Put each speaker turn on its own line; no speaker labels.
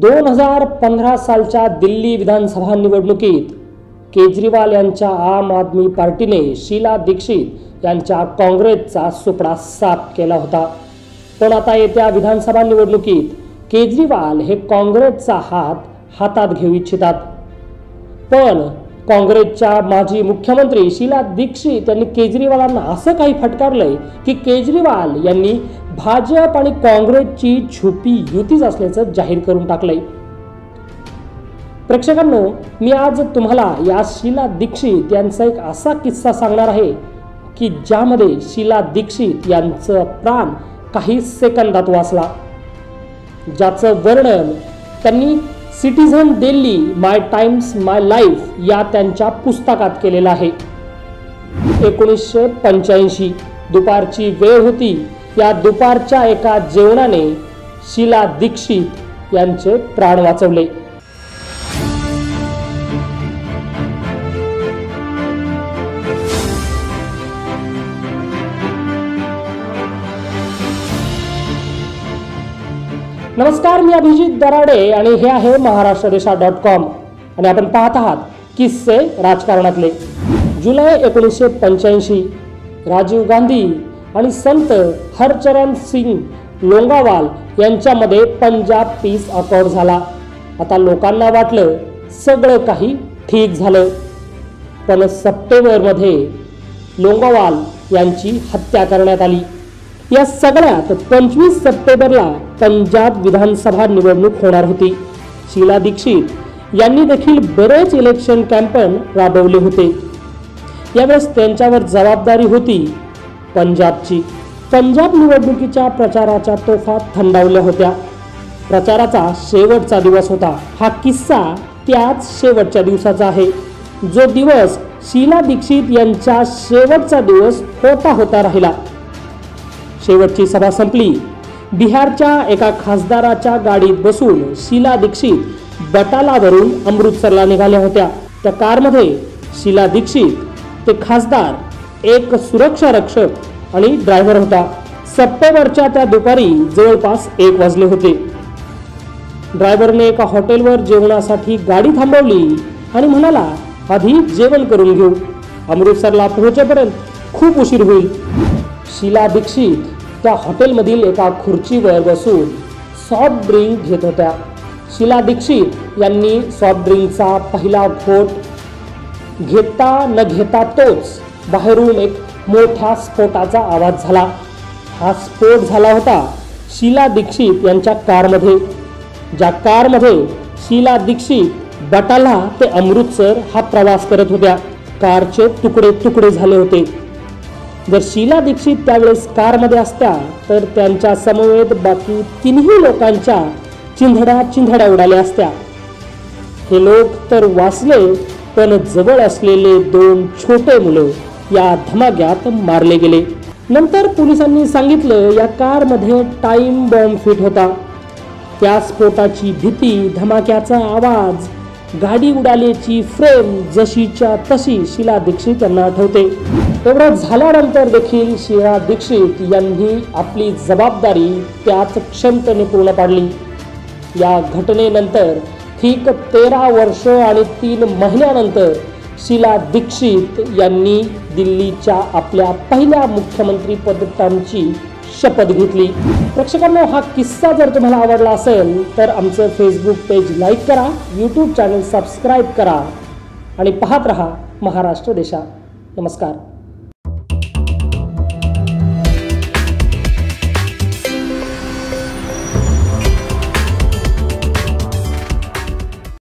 दोन हजार पंधरा सालच्या दिल्ली विधानसभा निवडणुकीत केजरीवाल यांच्या आम आदमी पार्टीने शीला दीक्षित यांच्या काँग्रेसचा सुपडा साफ केला होता. पण आता येत्या विधानसभा निवडणुकीत केजरीवाल हे काँग्रेसचा हात हातात घेऊ इच्छितात. पण काँग्रेसच्या माजी मुख्यमंत्री शीला दीक्षित यांनी केजरीवालांना असं काही फटकारलंय की केजरीवाल यांनी भाजप आणि काँग्रेसची छुपी युतीच असल्याचं जाहीर करून टाकलंय. प्रेक्षकांनो मी आज तुम्हाला या शीला दीक्षित यांचा एक असा किस्सा सांगणार आहे की ज्यामध्ये शीला दीक्षित यांचं प्राण काही सेकंदात वाचला. ज्याचं वर्णन त्यांनी citizen Delhi my times my life या त्यांच्या पुस्तकात केलेलं आहे. एकोणीसशे पंच्याऐंशी दुपारची वेळ होती. या दुपारच्या एका जेवणाने शीला दीक्षित यांचे प्राण वाचवले. नमस्कार मी अभिजित दराडे आणि हे आहे महाराष्ट्र देशा डॉट कॉम. आणि आपण पाहत आहात किस्से राजकारणातले. जुलै एकोणीसशे पंच्याऐंशी राजीव गांधी आणि संत हरचरण सिंग लोंगावाल यांच्यामध्ये पंजाब पीस अकॉर्ड झाला. आता लोकांना वाटलं सगळं काही ठीक झालं. पण सप्टेंबरमध्ये लोंगावाल यांची हत्या करण्यात आली. या सगळ्यात पंचवीस सप्टेंबरला पंजाब विधानसभा निवडणूक होणार होती. शीला दीक्षित यांनी देखील बरेच इलेक्शन कॅम्पेन राबवले होते. यावेळेस त्यांच्यावर जबाबदारी होती पंजाबची. पंजाब निवडणुकीच्या प्रचाराच्या तोफा थंडावल्या होत्या. प्रचाराचा शेवटचा दिवस होता. हा किस्सा त्याच शेवटच्या दिवसाचा आहे. जो दिवस शीला दीक्षित यांच्या शेवटचा दिवस होता होता राहिला. शेवटची सभा संपली. बिहारच्या एका खासदाराच्या गाडीत बसून शीला दीक्षित बटालावरून अमृतसरला निघाल्या होत्या. त्या कारमध्ये शीला दीक्षित ते खासदार एक सुरक्षा रक्षक आणि ड्रायव्हर होता. सप्टेंबरच्या त्या दुपारी जवळपास एक वाजले होते. ड्रायव्हरने एका हॉटेलवर जेवणासाठी गाडी थांबवली आणि म्हणाला आधी जेवण करून घेऊ. अमृतसरला पोहोचेपर्यंत खूप उशीर होईल. शीला दीक्षित त्या हॉटेलमधील एका खुर्चीवर बसून सॉफ्ट ड्रिंक घेत होत्या. शिला दीक्षित यांनी सॉफ्ट ड्रिंकचा पहिला घोट घेता न घेता तोच बाहेरून एक मोठ्या स्फोटाचा आवाज झाला. हा स्फोट झाला होता शीला दीक्षित यांच्या कारमध्ये. ज्या कारमध्ये शीला दीक्षित बटाला ते अमृतसर हा प्रवास करत होत्या. कारचे तुकडे तुकडे झाले होते. जर शीला दीक्षित त्यावेळेस कारमध्ये असत्या तर त्यांच्या समवेत बाकी तिन्ही लोकांच्या चिंधड्या चिंधड्या उडाल्या असत्या. हे लोक तर वाचले पण जवळ असलेले दोन छोटे मुलं या धमाक्यात मारले गेले. नंतर पोलिसांनी सांगितलं या कारमध्ये टाइम बॉम्ब फिट होता. त्या स्फोटाची भीती धमाक्याचा आवाज गाडी उडाल्याची फ्रेम जशीच्या तशी शिला दीक्षित यांना आठवते. एवढं झाल्यानंतर देखील शिला दीक्षित यांनी आपली जबाबदारी त्याच क्षमतेने पूर्ण पाडली. या घटनेनंतर ठीक तेरा वर्ष आणि तीन महिन्यानंतर शीला दीक्षित यांनी दिल्लीच्या आपल्या पहिल्या मुख्यमंत्री पदाची शपथ घेतली. प्रेक्षकांना हा किस्सा जर तुम्हाला आवडला असेल तर आमचं फेसबुक पेज लाईक करा यूट्यूब चॅनल सबस्क्राईब करा आणि पाहत रहा महाराष्ट्र देशा नमस्कार.